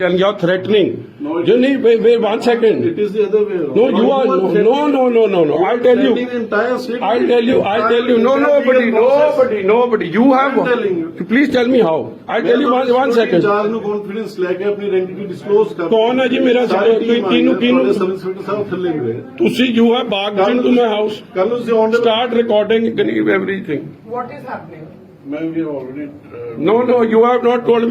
and you're threatening. No, it- you need wait, wait one second. It is the other way around. No, you are no, no, no, no, no, no. I'll tell Threatening you. the entire city. I'll tell you. I'll tell you. No, Entire nobody, legal process. nobody, nobody. You have. I'm telling you. Please tell me how. I'll tell you one, one second. ਚਾਰ ਨੂੰ confidence ਲੈ ਕੇ ਆਪਣੀ ਆਇਡੈਂਟੀ disclose ਕਰ ਕੌਣ ਹੈ ਜੀ ਮੇਰਾ ਸਾਰੀ sir? team ਕਿਹਨੂੰ- ਆਈ ਹੈ, ਕਿਹਨੂੰ- ਤੁਹਾਡੇ ਸਬ ਇੰਸਪੈਕਟਰ ਸਾਹਿਬ ਥੱਲੇ ਗਏ ਤੁਸੀਂ you have barged into my house. ਕੱਲ ਨੂੰ ਤੁਸੀਂ ਆਨ Start recording everything. What is happening? ਮੈਂ ਵੀ already No, no, you have not told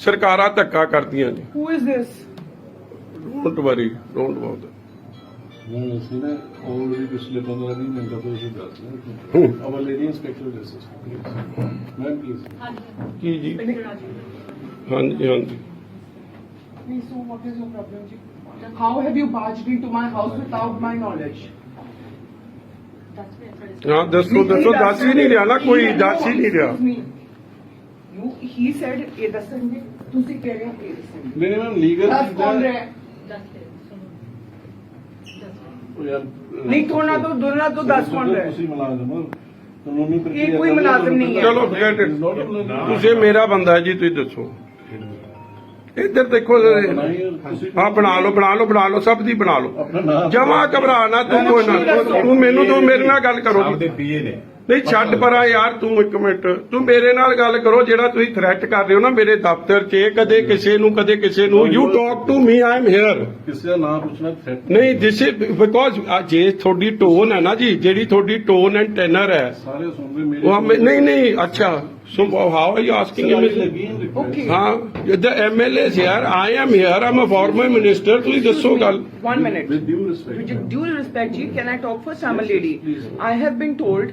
ਸਰਕਾਰਾਂ ਧੱਕਾ ਕਰਦੀਆਂ ਨੇ Who is this? Don't worry don't about ਨਹੀਂ ਅਸੀਂ ਨਾ ਆਲਰੇਡੀ ਪਿਛਲੇ 15 20 ਮਿੰਟਾਂ ਤੋਂ ਇਹ ਦੱਸ ਹੂੰ। ਰਹੇ our lady inspector justice ma'am please ਕੀ ਜੀ? ਹਾਂਜੀ ਹਾਂਜੀ। Please, so what is your problem, ji? How have you barged into my house without my knowledge? ਹਾਂ ਦੱਸੋ ਦੱਸੋ ਦੱਸ ਹੀ ਨਹੀਂ ਰਿਹਾ ਨਾ ਕੋਈ ਦੱਸ ਹੀ ਨਹੀਂ ਰਿਹਾ। Excuse me. You, he said, ਇਹ ਦੱਸਣਗੇ ਤੁਸੀਂ ਕਹਿ ਰਹੇ ਹੋ ਇਹ ਦੱਸਣਗੇ। ਨਹੀਂ ਮੈਮ ਲੀਗਲ ਦੱਸ ਕੌਣ ਰਿਹਾ ਹੈ? ਯਾਰ ਨਹੀਂ ਥੋੜਾ ਤੋਂ ਦੋਨਾਂ ਤੋਂ ਦੱਸ ਕੌਣ ਰਿਹਾ ਹੈ? ਤੁਸੀਂ ਮੁਲਾਜ਼ਮ ਹੋ। ਕਾਨੂੰਨੀ ਪ੍ਰਕਿਰਿਆ ਇਹ ਕੋਈ ਮੁਲਾਜ਼ਮ ਨਹੀਂ ਹੈ। ਚਲੋ forget it. ਤੁਸੀਂ ਮੇਰਾ ਬੰਦਾ ਹੈ ਜੀ ਤੁਸੀਂ ਦੱਸੋ। ਇੱਧਰ ਦੇਖੋ ਹਾਂ ਬਣਾ ਲਓ ਬਣਾ ਲਓ ਬਣਾ ਲਓ ਸਭ ਦੀ ਬਣਾ ਲਓ। ਆਪਣਾ ਨਾਮ ਜਮਾ ਘਬਰਾ ਨਾ ਤੂੰ ਕੋਈ ਨਾ ਤੂੰ ਮੈਨੂੰ ਤੂੰ ਮੇਰੇ ਨਾਲ ਗੱਲ ਕਰੋ। ਆਪਦੇ ਪੀਏ ਨੇ। ਨਹੀਂ ਛੱਡ ਪਰਾਂ ਯਾਰ ਤੂੰ ਇੱਕ ਮਿੰਟ ਤੂੰ ਮੇਰੇ ਨਾਲ ਗੱਲ ਕਰੋ ਜਿਹੜਾ ਤੁਸੀਂ ਥ੍ਰੈਟ ਕਰ ਰਹੇ ਹੋ ਨਾ ਮੇਰੇ ਦਫ਼ਤਰ 'ਚ ਕਦੇ ਕਿਸੇ ਨੂੰ ਕਦੇ ਕਿਸੇ ਨੂੰ you talk to me I am here ਕਿਸੇ ਦਾ ਨਾਮ ਪੁੱਛਣਾ ਥ੍ਰੈਟ ਨਹੀਂ ਦਿਸ ਇਜ਼ ਬਿਕੋਜ਼ ਜੇ ਤੁਹਾਡੀ ਟੋਨ ਹੈ ਨਾ ਜੀ ਜਿਹੜੀ ਤੁਹਾਡੀ ਟੋਨ ਐਂਡ ਟੈਨਰ ਹੈ ਸਾਰੇ ਸੁਣ ਰਹੇ ਮੇਰੇ ਉਹ ਹਮੇ- ਨਹੀਂ ਨਹੀਂ ਅੱਛਾ so how are you asking me Okay. ਹਾਂ ਦ ਐਮਐਲਏ ਯਾਰ I am here am a farmer minister ਤੁਸੀਂ ਦੱਸੋ ਗੱਲ One minute. With due respect With due respect, Ji, can I talk first? I'm a lady. I have been told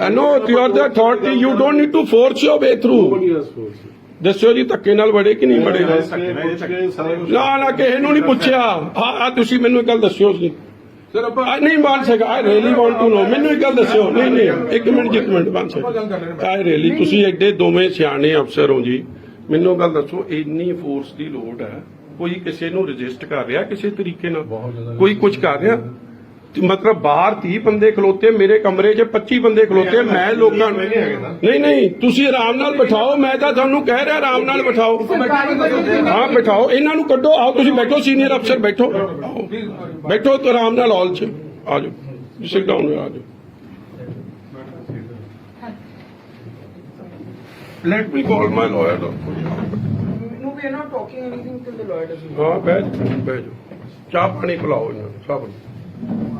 I know you are the authority you don't need to force your way through nobody has force ਦੱਸੋ ਜੀ ਧੱਕੇ ਨਾਲ ਵੜੇ ਕਿ ਨਹੀਂ ਵੜੇ? ਨਾ ਨਾ ਕਿਸੇ ਨੂੰ ਨਹੀਂ ਪੁੱਛਿਆ। ਆ ਆ ਤੁਸੀਂ ਮੈਨੂੰ ਇੱਕ ਗੱਲ ਦੱਸਿਓ ਜੀ। ਸਰ ਆਪਾਂ ਨਹੀਂ ਮਾਨ ਸਕਾ I really want to know ਮੈਨੂੰ ਇੱਕ ਗੱਲ ਦੱਸਿਓ। ਨਹੀਂ ਨਹੀਂ ਇੱਕ ਮਿੰਟ ਇੱਕ ਮਿੰਟ ਮਾਨ ਸਕਾ ਆਈ ਰੀਲੀ ਤੁਸੀਂ ਐਡੇ ਦੋਵੇਂ ਸਿਆਣੇ ਅਫਸਰ ਹੋ ਜੀ। ਮੈਨੂੰ ਗੱਲ ਦੱਸੋ ਇੰਨੀ ਫੋਰਸ ਦੀ ਲੋੜ ਹੈ। ਕੋਈ ਕਿਸੇ ਨੂੰ ਰਜਿਸਟ ਕਰ ਰਿਹਾ ਕਿਸੇ ਤਰੀਕੇ ਨਾਲ? ਕੋਈ ਕੁਝ ਕਰ ਰਿਹਾ? ਮਤਲਬ ਬਾਹਰ 30 ਬੰਦੇ ਖਲੋਤੇ ਮੇਰੇ ਕਮਰੇ 'ਚ 25 ਬੰਦੇ ਖਲੋਤੇ ਮੈਂ ਲੋਕਾਂ ਨੂੰ ਨਹੀਂ ਨਹੀਂ ਤੁਸੀਂ ਆਰਾਮ ਨਾਲ ਬਿਠਾਓ ਮੈਂ ਤਾਂ ਤੁਹਾਨੂੰ ਕਹਿ ਰਿਹਾ ਆਰਾਮ ਨਾਲ ਬਿਠਾਓ। ਹਾਂ ਬਿਠਾਓ ਇਹਨਾਂ ਨੂੰ ਕੱਢੋ ਆਓ ਤੁਸੀਂ ਬੈਠੋ ਸੀਨੀਅਰ ਅਫਸਰ ਬੈਠੋ। ਆਓ ਬੈਠੋ ਤੇ ਆਰਾਮ ਨਾਲ ਹਾਲ 'ਚ। ਆ ਜਾਓ ਸਿਟ ਡਾਊਨ ਆ ਜਾਓ। Let me call my lawyer No, we are not talking anything till the lawyer. ਹਾਂ ਬਹਿ ਜਾਓ ਚਾਹ ਪਾਣੀ ਪਿਲਾਓ ਇਹਨਾਂ ਨੂੰ ਸਭ ਨੂੰ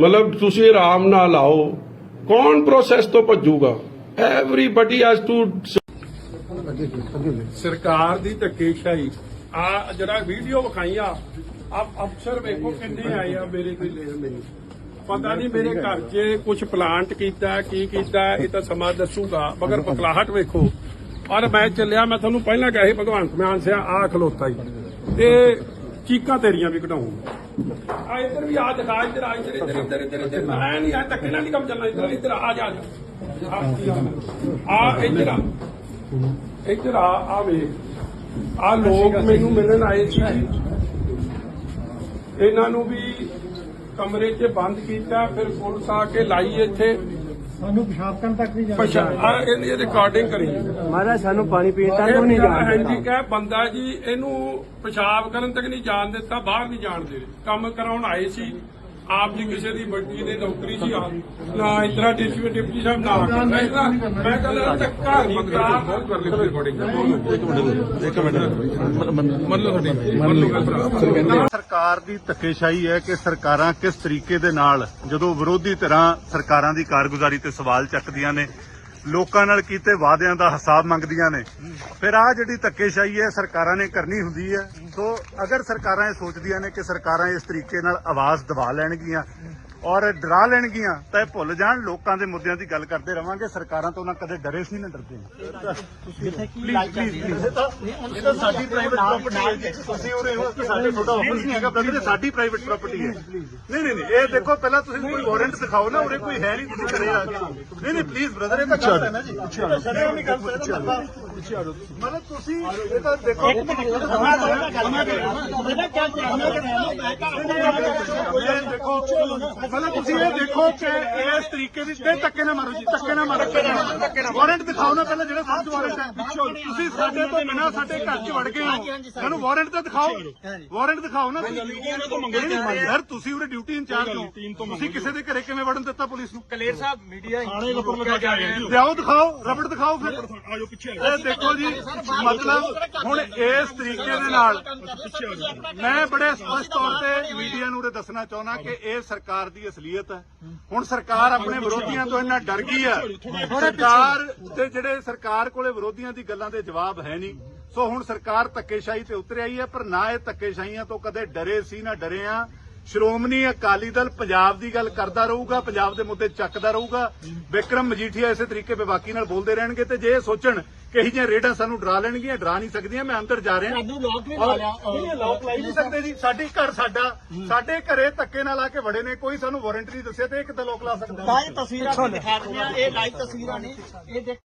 ਮਤਲਬ ਤੁਸੀਂ ਆਰਾਮ ਨਾਲ ਆਓ। ਕੌਣ ਪ੍ਰੋਸੈਸ ਤੋਂ ਭੱਜੂਗਾ? ਐਵਰੀਬਾਡੀ ਹੈਜ਼ ਟੂ ਸਰਕਾਰ ਦੀ ਧੱਕੇਸ਼ਾਹੀ। ਆ ਜਿਹੜਾ ਵੀਡੀਓ ਵਿਖਾਈ ਆ ਅਫਸਰ ਵੇਖੋ ਕਿੰਨੇ ਆਏ ਆ ਮੇਰੇ ਕੋਈ ਲੈਣ ਮੈਨੂੰ ਪਤਾ ਨਹੀਂ ਮੇਰੇ ਘਰ 'ਚ ਕੁਝ ਪਲਾਂਟ ਕੀਤਾ, ਕੀ ਕੀਤਾ, ਇਹ ਤਾਂ ਸਮਾਂ ਦੱਸੂਗਾ, ਮਗਰ ਬਕਲਾਹਟ ਵੇਖੋ। ਔਰ ਮੈਂ ਚੱਲਿਆ, ਮੈਂ ਤੁਹਾਨੂੰ ਪਹਿਲਾਂ ਕਿਹਾ ਸੀ, ਭਗਵੰਤ ਮਾਨ ਸਿਆ ਆ ਖਲੋਤਾ ਹੀ। ਤੇ ਚੀਕਾਂ ਤੇਰੀਆਂ ਵੀ ਕਢਾਉਂਗਾ ਆ ਇੱਧਰ ਵੀ ਆ ਦਿਖਾ ਇੱਧਰ ਆ ਇੱਧਰ ਇੱਧਰ। ਇੱਧਰ ਇੱਧਰ ਇੱਧਰ। ਮੈਂ ਨਹੀਂ ਆ ਧੱਕੇ ਨਾਲ ਨਹੀਂ ਕੰਮ ਚੱਲਣਾ ਇੱਧਰ ਇੱਧਰ ਆ ਜਾ ਆ ਜਾ। ਆ ਇੱਧਰ ਆ। ਇੱਧਰ ਆ ਆ ਵੇਖ। ਆ ਲੋਕ ਮੈਨੂੰ ਮਿਲਣ ਆਏ ਸੀ। ਇਹਨਾਂ ਨੂੰ ਵੀ ਕਮਰੇ 'ਚ ਬੰਦ ਕੀਤਾ ਫਿਰ ਪੁਲਿਸ ਆ ਕੇ ਲਾਈ ਇੱਥੇ। ਸਾਨੂੰ ਪਿਸ਼ਾਬ ਕਰਨ ਤੱਕ ਨਹੀਂ ਜਾਣਾ ਪਛਾ ਆ ਇਹਦੀ ਰਿਕਾਰਡਿੰਗ ਕਰੀ। ਮਹਾਰਾਜ ਸਾਨੂੰ ਪਾਣੀ ਪੀਣ ਤੱਕ ਇਹ ਵੀ ਨਹੀਂ ਜਾਣ ਦਿੱਤਾ। ਹੈਂਡੀਕੈਪ ਬੰਦਾ ਜੀ ਇਹਨੂੰ ਪਿਸ਼ਾਬ ਕਰਨ ਤੱਕ ਨਹੀਂ ਜਾਣ ਦਿੱਤਾ ਬਾਹਰ ਨਹੀਂ ਜਾਣ ਦੇ ਕੰਮ ਕਰਾਉਣ ਆਏ ਸੀ। ਆਪ ਜੀ ਕਿਸੇ ਦੀ ਵੱਡੀ ਦੇ ਨੌਕਰੀ ਸੀ ਆ। ਨਾ ਇਤਰਾ ਡਿਪਟੀ ਡਿਪਟੀ ਸਾਹਿਬ ਨਾ ਕਰਨਾ ਇਤਰਾ ਮੈਂ ਕਹਿੰਦਾ ਧੱਕਾ ਬੰਦਾ ਬਹੁਤ ਕਰ ਲਈ ਰਿਕਾਰਡਿੰਗ ਇੱਕ ਮਿੰਟ ਮੰਨ ਲਓ ਤੁਹਾਡੀ। ਮੰਨ ਲਓ ਗੱਲ ਭਰਾ ਸਰਕਾਰ ਦੀ ਧੱਕੇਸ਼ਾਹੀ ਹੈ ਕਿ ਸਰਕਾਰਾਂ ਕਿਸ ਤਰੀਕੇ ਦੇ ਨਾਲ ਜਦੋਂ ਵਿਰੋਧੀ ਧਿਰਾਂ ਸਰਕਾਰਾਂ ਦੀ ਕਾਰਗੁਜ਼ਾਰੀ ਤੇ ਸਵਾਲ ਚੱਕਦੀਆਂ ਨੇ ਲੋਕਾਂ ਨਾਲ ਕੀਤੇ ਵਾਅਦਿਆਂ ਦਾ ਹਿਸਾਬ ਮੰਗਦੀਆਂ ਨੇ। ਫਿਰ ਆ ਜਿਹੜੀ ਧੱਕੇਸ਼ਾਹੀ ਹੈ ਸਰਕਾਰਾਂ ਨੇ ਕਰਨੀ ਹੁੰਦੀ ਹੈ। ਸੋ ਅਗਰ ਸਰਕਾਰਾਂ ਇਹ ਸੋਚਦੀਆਂ ਨੇ ਕਿ ਸਰਕਾਰਾਂ ਇਸ ਤਰੀਕੇ ਨਾਲ ਆਵਾਜ਼ ਦਬਾ ਲੈਣਗੀਆਂ ਔਰ ਡਰਾ ਲੈਣਗੀਆਂ ਤਾਂ ਇਹ ਭੁੱਲ ਜਾਣ ਲੋਕਾਂ ਦੇ ਮੁੱਦਿਆਂ ਦੀ ਗੱਲ ਕਰਦੇ ਰਵਾਂਗੇ ਸਰਕਾਰਾਂ ਤੋਂ ਨਾ ਕਦੇ ਡਰੇ ਸੀ ਨਾ ਡਰਦੇ। ਸਾਡੀ ਪ੍ਰਾਈਵੇਟ ਪ੍ਰਾਪਰਟੀ ਹੈ ਤੁਸੀਂ ਉਰੇ ਹੋ ਸਾਡੇ ਤੁਹਾਡਾ ਆਫਿਸ ਨਹੀਂ ਹੈਗਾ? ਬ੍ਰਦਰ ਇਹ ਸਾਡੀ ਪ੍ਰਾਈਵੇਟ ਪ੍ਰਾਪਰਟੀ ਹੈ। ਨਹੀਂ ਨਹੀਂ ਨਹੀਂ। ਇਹ ਦੇਖੋ ਪਹਿਲਾਂ ਤੁਸੀਂ ਕੋਈ ਵਾਰੰਟ ਦਿਖਾਓ ਨਾ ਉਰੇ ਕੋਈ ਹੈ ਨਹੀਂ ਤੁਸੀਂ ਕਰੇ ਆ ਨਹੀਂ ਨਹੀਂ ਪਲੀਜ਼ ਬ੍ਰਦਰ ਇਹ ਤਾਂ ਗਲਤ ਹੈ ਨਾ ਜੀ। ਜਾਓ ਨਹੀਂ ਗੱਲ ਪਿੱਛੇ ਆ ਜਾਓ ਪਿੱਛੇ ਜਾਓ ਮਤਲਬ ਤੁਸੀਂ ਇਹ ਤਾਂ ਦੇਖੋ ਇੱਕ ਮਿੰਟ ਇਹ ਦੇਖੋ ਮਤਲਬ ਤੁਸੀਂ ਇਹ ਦੇਖੋ ਕਿ ਇਸ ਤਰੀਕੇ ਦੀ ਤੇ ਧੱਕੇ ਨਾ ਮਾਰੋ ਜੀ ਧੱਕੇ ਨਾ ਮਾਰੋ ਧੱਕੇ ਨਾ ਵਾਰੰਟ ਦਿਖਾਓ ਨਾ ਪਹਿਲਾਂ ਜਿਹੜਾ ਫਰਜ਼ ਵਾਰੰਟ ਹੈ ਤੁਸੀਂ ਸਾਡੇ ਤੋਂ ਬਿਨਾਂ ਸਾਡੇ ਘਰ 'ਚ ਵੜ ਗਏ ਹੋ ਮੈਨੂੰ ਵਾਰੰਟ ਤਾਂ ਦਿਖਾਓ ਵਾਰੰਟ ਦਿਖਾਓ ਨਾ ਯਾਰ ਤੁਸੀਂ ਉਰੇ ਡਿਊਟੀ ਇੰਚਾਰਜ ਹੋ ਤੁਸੀਂ ਕਿਸੇ ਦੇ ਘਰੇ ਕਿਵੇਂ ਵੜਨ ਦਿੱਤਾ ਪੁਲਿਸ ਨੂੰ ਕਲੇਰ ਸਾਹਿਬ ਮੀਡੀਆ ਥਾਣੇ ਉੱਪਰ ਲਗਾ ਕੇ ਆਏ ਲਿਆਓ ਦਿਖਾਓ ਰਬੜ ਦਿਖਾਓ ਫਿਰ ਆਜੋ ਪਿੱਛੇ ਦੇਖੋ ਜੀ, ਮਤਲਬ ਹੁਣ ਇਸ ਤਰੀਕੇ ਦੇ ਨਾਲ ਮੈਂ ਬੜੇ ਸਪਸ਼ਟ ਤੌਰ ਤੇ ਮੀਡੀਆ ਨੂੰ ਇਹ ਦੱਸਣਾ ਚਾਹੁੰਦਾ ਕਿ ਇਹ ਸਰਕਾਰ ਦੀ ਅਸਲੀਅਤ ਹੈ। ਹੁਣ ਸਰਕਾਰ ਆਪਣੇ ਵਿਰੋਧੀਆਂ ਤੋਂ ਇੰਨਾ ਡਰ ਗਈ ਹੈ। ਸਰਕਾਰ ਤੇ ਜਿਹੜੇ ਸਰਕਾਰ ਕੋਲੇ ਵਿਰੋਧੀਆਂ ਦੀ ਗੱਲਾਂ ਦੇ ਜਵਾਬ ਹੈ ਨਹੀਂ। ਸੋ ਹੁਣ ਸਰਕਾਰ ਧੱਕੇਸ਼ਾਹੀ ਤੇ ਉਤਰ ਆਈ ਹੈ, ਪਰ ਨਾ ਇਹ ਧੱਕੇਸ਼ਾਹੀਆਂ ਤੋਂ ਕਦੇ ਡਰੇ ਸੀ, ਨਾ ਡਰੇ ਆ। ਸ਼੍ਰੋਮਣੀ ਅਕਾਲੀ ਦਲ ਪੰਜਾਬ ਦੀ ਗੱਲ ਕਰਦਾ ਰਹੂਗਾ, ਪੰਜਾਬ ਦੇ ਮੁੱਦੇ ਚੱਕਦਾ ਰਹੂਗਾ। ਵਿਕਰਮ ਮਜੀਠੀਆ ਇਸੇ ਤਰੀਕੇ ਬੇਬਾਕੀ ਨਾਲ ਬੋਲਦੇ ਰਹਿਣਗੇ ਤੇ ਜੇ ਇਹ ਸੋਚਣ ਕਿ ਇਹ ਜਿਹੀਆਂ ਰੇਡਾਂ ਸਾਨੂੰ ਡਰਾ ਲੈਣਗੀਆਂ ਡਰਾ ਨਹੀਂ ਸਕਦੀਆਂ ਮੈਂ ਅੰਦਰ ਜਾ ਰਿਹਾ। ਸਾਨੂੰ ਲੋਕ ਨਹੀਂ ਲੋਕ ਲਾਈ ਨਹੀਂ ਸਕਦੇ ਜੀ। ਸਾਡੇ ਘਰ ਸਾਡਾ ਸਾਡੇ ਘਰੇ ਧੱਕੇ ਨਾਲ ਆ ਕੇ ਵੜੇ ਨੇ ਕੋਈ ਸਾਨੂੰ ਵਾਰੰਟ ਨਹੀਂ ਦੱਸਿਆ ਤੇ ਇਹ ਕਿੱਦਾਂ ਲੋਕ ਲਾ ਸਕਦਾ? ਲਾਈਵ ਤਸਵੀਰਾਂ ਦਿਖਾ ਰਹੀਆਂ ਇਹ ਲਾਈਵ ਤਸਵੀਰਾਂ ਨੇ। ਇਹ ਦੇਖ